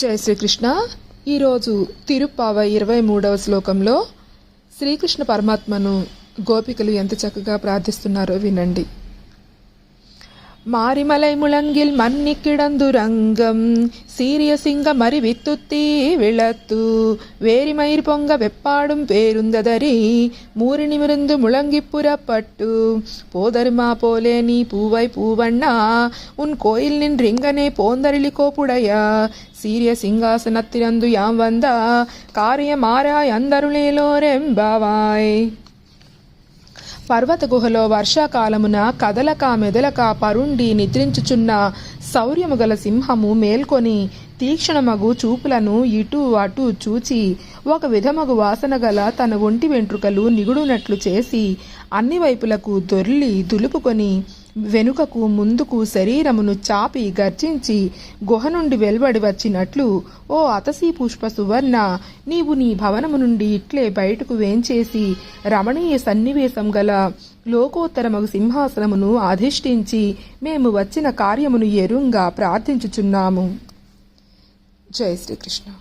జై శ్రీకృష్ణ. ఈరోజు తిరుప్పావ ఇరవై మూడవ శ్లోకంలో శ్రీకృష్ణ పరమాత్మను గోపికలు ఎంత చక్కగా ప్రార్థిస్తున్నారో వినండి. மாரிமலை முழங்கில் மன்னி கிடந்துரங்கம் சீரிய சிங்கம் அறிவித்து தீ விளத்து. வேரிமயிர் பொங்க வெப்பாடும் பேருந்ததறி. மூறி நிமிர்ந்து முழங்கி புறப்பட்டு. போதருமா போலே நீ பூவை பூவண்ணா. உன் கோயில் நின்றிங்கனே போந்தருளி கோப்புடையா சீரிய சிங்காசனத்திலந்து யாம் வந்தா. காரியம் ஆராய் அந்தருளிலோரெம்பாவாய் పర్వత గుహలో వర్షాకాలమున కదలక మెదలక పరుండి నిద్రించుచున్న శౌర్యము గల సింహము మేల్కొని తీక్షణమగు చూపులను ఇటు అటు చూచి ఒక విధమగు వాసన గల తన ఒంటి వెంట్రుకలు నిగుడునట్లు చేసి అన్ని వైపులకు దొర్లి దులుపుకొని వెనుకకు ముందుకు శరీరమును చాపి గర్జించి గుహ నుండి వెలువడి వచ్చినట్లు ఓ అతసీ పుష్ప సువర్ణ నీవు నీ భవనము నుండి ఇట్లే బయటకు వేంచేసి రమణీయ సన్నివేశం గల లోకోత్తరమగు సింహాసనమును అధిష్ఠించి మేము వచ్చిన కార్యమును ఎరుంగా ప్రార్థించుచున్నాము. జై శ్రీకృష్ణ.